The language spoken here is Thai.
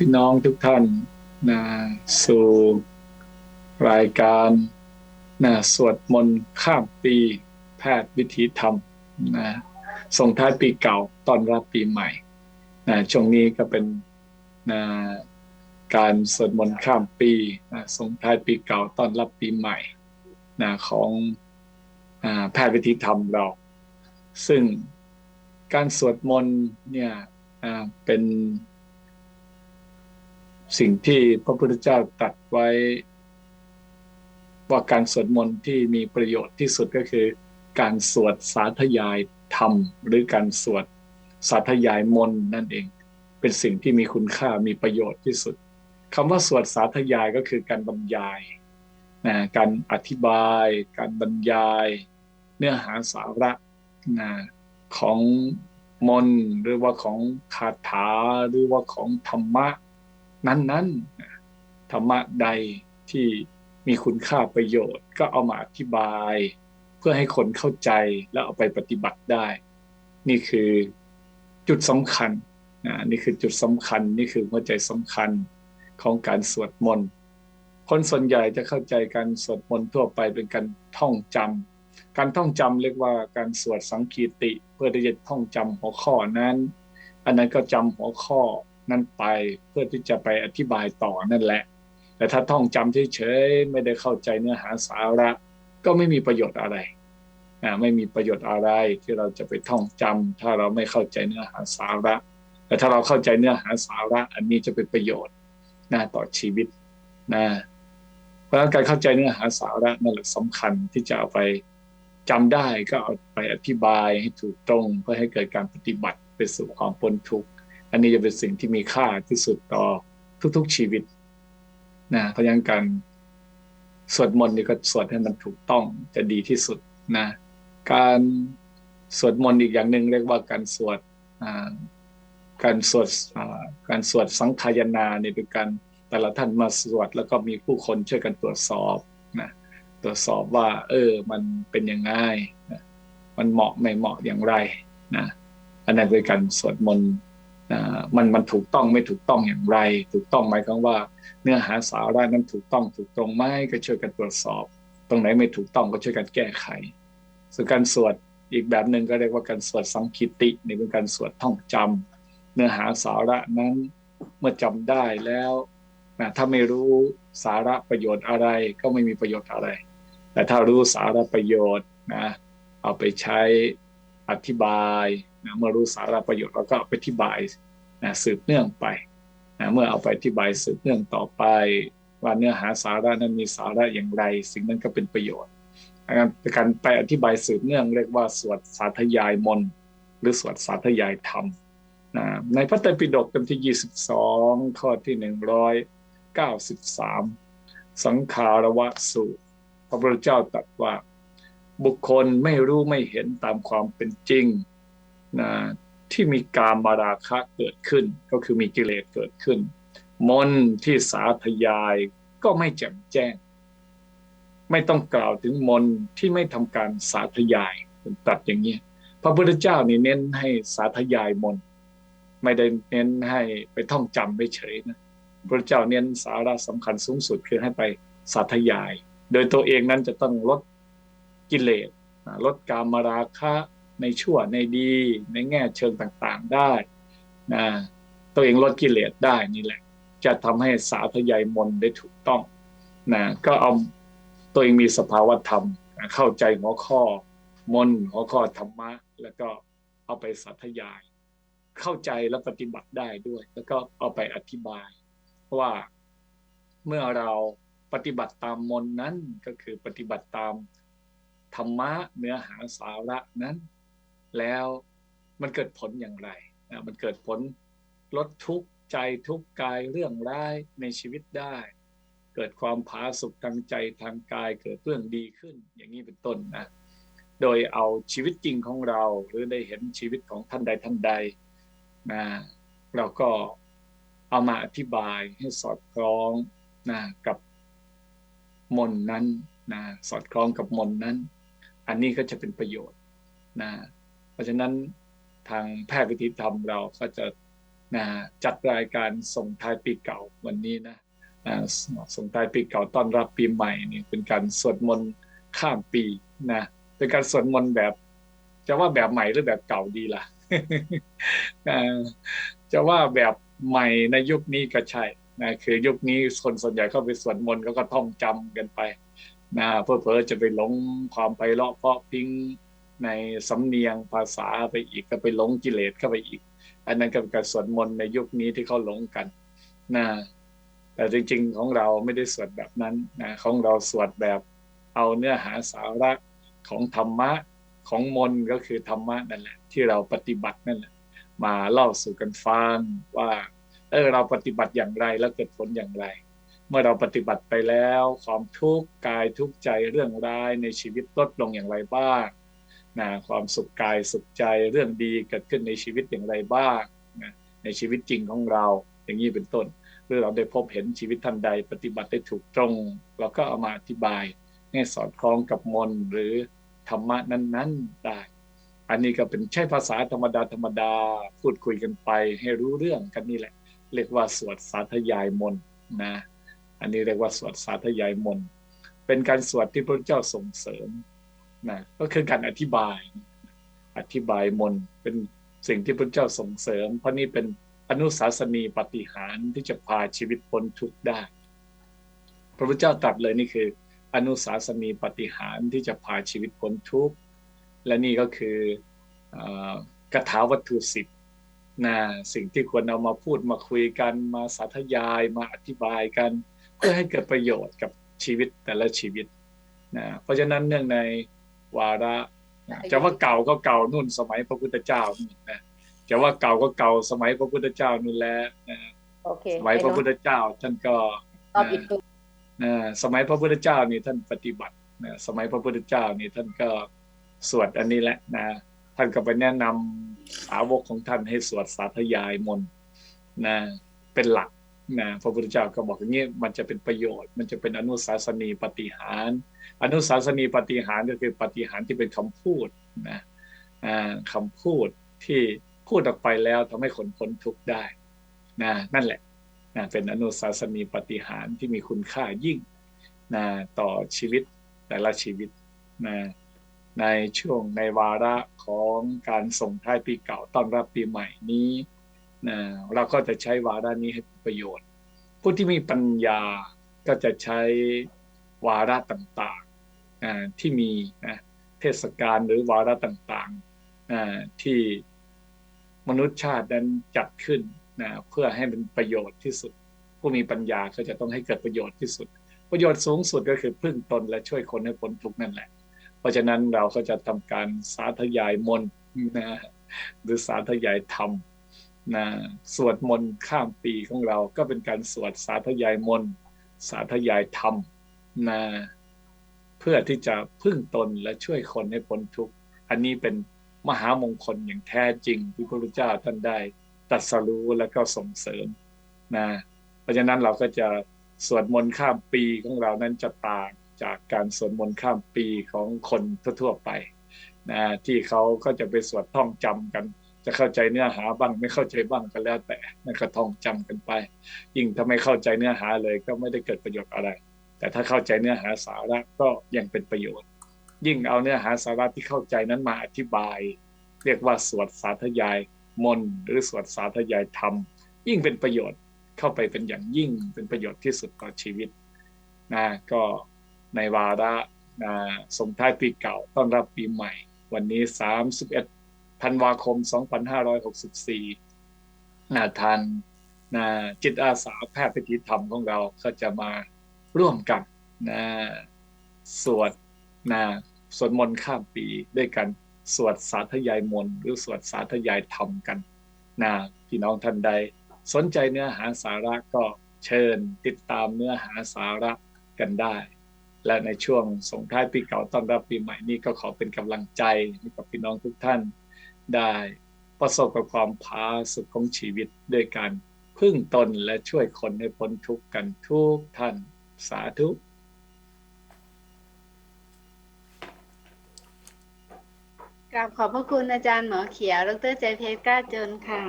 พี่น้องทุกท่านนะสู่รายการนะสวดมนต์ข้ามปีแพทย์วิถีธรรมนะส่งท้ายปีเก่าตอนรับปีใหม่นะช่วงนี้ก็เป็นนะการสวดมนต์ข้ามปีนะส่งท้ายปีเก่าตอนรับปีใหม่นะของอแพทย์วิถีธรรมเรา ซึ่งการสวดมนต์เนี่ยอ่าเป็น สิ่งที่พระพุทธเจ้าตรัสไว้ ว่าการสวดมนต์ที่มีประโยชน์ที่สุดก็คือ การสวดสาธยายธรรม หรือการสวดสาธยายมนต์นั่นเอง เป็นสิ่งที่มีคุณค่ามีประโยชน์ที่สุดคำว่าสวดสาธยายก็คือการบรรยายนะการอธิบาย การบรรยาย เนื้อหาสาระนะของมนหรือว่าของคาถาหรือว่าของธรรมะ นั้นๆธรรมะใดที่มีคุณค่าประโยชน์ ก็เอามาอธิบาย เพื่อให้คนเข้าใจแล้วเอาไปปฏิบัติได้ นี่คือจุดสำคัญนะนี่คือจุดสำคัญนี่คือหัวใจสำคัญของการสวดมนต์คนส่วนใหญ่จะเข้าใจการสวดมนต์ทั่วไปเป็นการท่องจำการท่องจำเรียกว่าการสวดสังคีติ เพื่อที่จะท่องจำหัวข้อนั้น อันนั้นก็จำหัวข้อ นั่นไปเพื่อที่จะไปอธิบายต่อนั่นแหละ แต่ถ้าท่องจำเฉยๆไม่ได้เข้าใจเนื้อหาสาระ ก็ไม่มีประโยชน์อะไรไม่มีประโยชน์อะไรที่เราจะไปท่องจำถ้าเราไม่เข้าใจเนื้อหาสาระ แต่ถ้าเราเข้าใจเนื้อหาสาระ อันนี้จะเป็นประโยชน์นะต่อชีวิตนะเพราะการเข้าใจเนื้อหาสาระนั่นแหละสำคัญที่จะเอาไปจำได้ก็เอาไปอธิบายให้ถูกตรง เพื่อให้เกิดการปฏิบัติไปสู่ความพ้นทุกข์ อันนี้จะเป็นสิ่งที่มีค่าที่สุดต่อทุก ๆชีวิตนะเพราะงั้นการสวดมนต์นี่ก็สวดให้มันถูกต้องจะดีที่สุดนะ การสวดมนต์อีกอย่างหนึ่งเรียกว่าการสวดการสวดการสวดสังขายนาเนี่ยเป็นการแต่ละท่านมาสวด แล้วก็มีผู้คนช่วยกันตรวจสอบนะตรวจสอบว่า เออ มันเป็นยังไงนะมันเหมาะไม่เหมาะอย่างไรนะอันนั้นเป็นการสวดมนต์ มันมันถูกต้องไม่ถูกต้องอย่างไร ถูกต้องหมายความว่า เนื้อหาสาระนั้นถูกต้องถูกตรงไหมก็ช่วยกันตรวจสอบ ตรงไหนไม่ถูกต้องก็ช่วยกันแก้ไข ส่วนการสวดอีกแบบหนึ่งก็เรียกว่าการสวดสังคิตินี่เป็นการสวดท่องจำเนื้อหาสาระนั้นเมื่อจำได้แล้วนะถ้าไม่รู้สาระประโยชน์อะไรก็ไม่มีประโยชน์อะไร แต่ถ้ารู้สาระประโยชน์นะเอาไปใช้อธิบาย นะเมื่อรู้สาระประโยชน์เราก็เอาไปอธิบายนะสืบเนื่องไปนะเมื่อเอาไปอธิบายสืบเนื่องต่อไป ว่าเนื้อหาสาระนั้นมีสาระอย่างไร สิ่งนั้นก็เป็นประโยชน์การไปอธิบายสืบเนื่องเรียกว่าสวดสาธยายมนหรือสวดสาธยายธรรมนะในพระไตรปิฎกเล่มที่ 22 ข้อที่ 193 สังขารวะสูตรพระพุทธเจ้าตรัสว่า บุคคลไม่รู้ไม่เห็นตามความเป็นจริง นะที่มีการมาราคะเกิดขึ้น ก็คือมีกิเลสเกิดขึ้น มนที่สาธยายก็ไม่แจ่มแจ้ง ไม่ต้องกล่าวถึงมนที่ไม่ทำการสาธยายตัดอย่างนี้พระพุทธเจ้านี่เน้นให้สาธยายมนไม่ได้เน้นให้ไปท่องจำไปเฉยนะพระเจ้าเน้นสาระสำคัญสูงสุดคือให้ไปสาธยาย โดยตัวเองนั้นจะต้องลดกิเลสลดการมาราคะ ในชั่วในดี ในแง่เชิงต่างๆได้นะตัวเองลดกิเลสได้นี่แหละ จะทำให้สาธยายมนได้ถูกต้องนะก็เอาตัวเองมีสภาวะธรรม เข้าใจหัวข้อมนหัวข้อธรรมะ แล้วก็เอาไปสาธยาย เข้าใจและปฏิบัติได้ด้วย แล้วก็เอาไปอธิบายว่าเมื่อเราปฏิบัติตามมนนั้นก็คือปฏิบัติตามธรรมะเนื้อหาสาระนั้น แล้วมันเกิดผลอย่างไรนะมันเกิดผลลดทุกข์ใจทุกข์กายเรื่องร้ายในชีวิตได้ เกิดความผาสุกทางใจทางกายเกิดเรื่องดีขึ้น อย่างนี้เป็นต้นนะโดยเอาชีวิตจริงของเรา หรือได้เห็นชีวิตของท่านใดท่านใดนะเราก็เอามาอธิบายให้สอดคล้องนะกับมนนั้นนะสอดคล้องกับมนนั้น อันนี้ก็จะเป็นประโยชน์นะ เพราะฉะนั้นทางแพทย์วิธีธรรมเราก็จะนะจัดรายการส่งท้ายปีเก่าวันนี้นะอ่าส่งท้ายปีเก่าต้อนรับปีใหม่นี่เป็นการสวดมนต์ข้ามปีนะเป็นการสวดมนต์แบบ จะว่าแบบใหม่หรือแบบเก่าดีล่ะจะว่าแบบใหม่ในยุคนี้ก็ใช่นะคือยุคนี้คนส่วนใหญ่เข้าไปสวดมนต์ก็ท่องจำกันไปนะเพื่อเพอจะไปหลงความไพเราะเพาะพิ้ง ในสำเนียงภาษาไปอีกก็ไปหลงกิเลสเข้าไปอีก อันนั้นก็เป็นการสวดมนต์ในยุคนี้ที่เขาหลงกันนะแต่จริง ๆ ของเราไม่ได้สวดแบบนั้นนะของเราสวดแบบเอาเนื้อหาสาระของธรรมะของมนต์ก็คือธรรมะนั่นแหละที่เราปฏิบัตินั่นแหละมาเล่าสู่กันฟังว่าเออเราปฏิบัติอย่างไรแล้วเกิดผลอย่างไร เมื่อเราปฏิบัติไปแล้ว ความทุกข์กายทุกข์ใจเรื่องร้ายในชีวิตลดลงอย่างไรบ้าง นะความสุขกายสุขใจเรื่องดีเกิดขึ้นในชีวิตอย่างไรบ้างนะในชีวิตจริงของเราอย่างนี้เป็นต้น หรือเราได้พบเห็นชีวิตท่านใด ปฏิบัติได้ถูกตรง เราก็เอามาอธิบายให้สอดคล้องกับมนหรือธรรมะนั้น ๆได้ อันนี้ก็เป็นใช้ภาษาธรรมดาธรรมดาพูดคุยกันไปให้รู้เรื่องกันนี่แหละ เรียกว่าสวดสาธยายมนนะอันนี้เรียกว่าสวดสาธยายมนเป็นการสวดที่พระเจ้าส่งเสริม นะก็คือการอธิบาย อธิบายมนเป็นสิ่งที่พระเจ้าส่งเสริม เพราะนี่เป็นอนุสาสนีปฏิหารที่จะพาชีวิตพ้นทุกข์ได้ พระพุทธเจ้าตรัสเลยนี่คือ อนุสาสนีปฏิหารที่จะพาชีวิตพ้นทุกข์และนี่ก็คืออ่อกถาวัตถุสิบนะสิ่งที่ควรเอามาพูดมาคุยกันมาสาธยายมาอธิบายกัน เพื่อให้เกิดประโยชน์กับชีวิตแต่ละชีวิตนะเพราะฉะนั้นเนื่องใน วาระนะจะว่าเก่าก็เก่านู่นสมัยพระพุทธเจ้านู่นนะจะว่าเก่าก็เก่าสมัยพระพุทธเจ้านู่นแหละนะโอเคสมัยพระพุทธเจ้าท่านก็ตอบอีกตัวนะสมัยพระพุทธเจ้านี่ท่านปฏิบัตินะสมัยพระพุทธเจ้านี่ท่านก็สวดอันนี้แหละนะท่านก็ไปแนะนำสาวกของท่านให้สวดสาธยายมนต์นะเป็นหลัก นะพระพุทธเจ้าก็บอกอย่างนี้มันจะเป็นประโยชน์ มันจะเป็นอนุสาสนีปฏิหาร อนุสาสนีปฏิหารก็คือปฏิหารที่เป็นคำพูดนะอ่าคำพูดที่พูดออกไปแล้วทำให้คนพ้นทุกข์ได้นะนั่นแหละนะเป็นอนุสาสนีปฏิหารที่มีคุณค่ายิ่งนะต่อชีวิตแต่ละชีวิตนะในช่วงในวาระของการส่งท้ายปีเก่าต้อนรับปีใหม่นี้นะเราก็จะใช้วาระนี้ให้เประโยชน์ ผู้ที่มีปัญญาก็จะใช้วาระต่างๆที่มีนะเทศกาลหรือวาระต่างๆที่มนุษยชาตินั้นจัดขึ้นนะเพื่อให้เป็นประโยชน์ที่สุด ผู้มีปัญญาก็จะต้องให้เกิดประโยชน์ที่สุด ประโยชน์สูงสุดก็คือพึ่งตนและช่วยคนให้พ้นทุกข์นั่นแหละ เพราะฉะนั้นเราก็จะทำการสาธยายมนนะหรือสาธยายธรรม นะสวดมนต์ข้ามปีของเราก็เป็นการสวดสาธยายมนต์สาธยายธรรมนะเพื่อที่จะพึ่งตนและช่วยคนให้พ้นทุกข์อันนี้เป็นมหามงคลอย่างแท้จริงที่พระพุทธเจ้าท่านได้ตรัดสรู้แล้วก็ส่งเสริมนะเพราะฉะนั้นเราก็จะสวดมนต์ข้ามปีของเรานั้นจะต่างจากการสวดมนต์ข้ามปีของคนทั่วๆไปนะที่เขาก็จะไปสวดท่องจำกัน จะเข้าใจเนื้อหาบ้างไม่เข้าใจบ้างก็แล้วแต่นั่นก็ท่องจำกันไป ยิ่งถ้าไม่เข้าใจเนื้อหาเลยก็ไม่ได้เกิดประโยชน์อะไร แต่ถ้าเข้าใจเนื้อหาสาระก็ยังเป็นประโยชน์ ยิ่งเอาเนื้อหาสาระที่เข้าใจนั้นมาอธิบาย เรียกว่าสวดสาธยายมนหรือสวดสาธยายธรรม ยิ่งเป็นประโยชน์เข้าไปเป็นอย่างยิ่งเป็นประโยชน์ที่สุดต่อชีวิตนะก็ในวาระนะส่งท้ายปีเก่าต้อนรับปีใหม่ วันนี้ 31 ธันวาคม 2564นะทานนะจิตอาสาแพทย์พิธีธรรมของเราก็จะมาร่วมกันนะสวดนะสวดมนต์ข้ามปีด้วยกันสวดสาธยายมนต์หรือสวดสาธยายธรรมกันนะพี่น้องท่านใด สนใจเนื้อหาสาระก็เชิญติดตามเนื้อหาสาระกันได้ และในช่วงสงท้ายปีเก่าต้อนรับปีใหม่นี้ก็ขอเป็นกำลังใจให้กับพี่น้องทุกท่าน ได้ประสบกับความพาสุขของชีวิตด้วยการพึ่งตนและช่วยคนให้พ้นทุกข์กันทุกท่านสาธุกราบขอบพระคุณอาจารย์หมอเขียว ดรเจเพชรกล้าจนค่ะ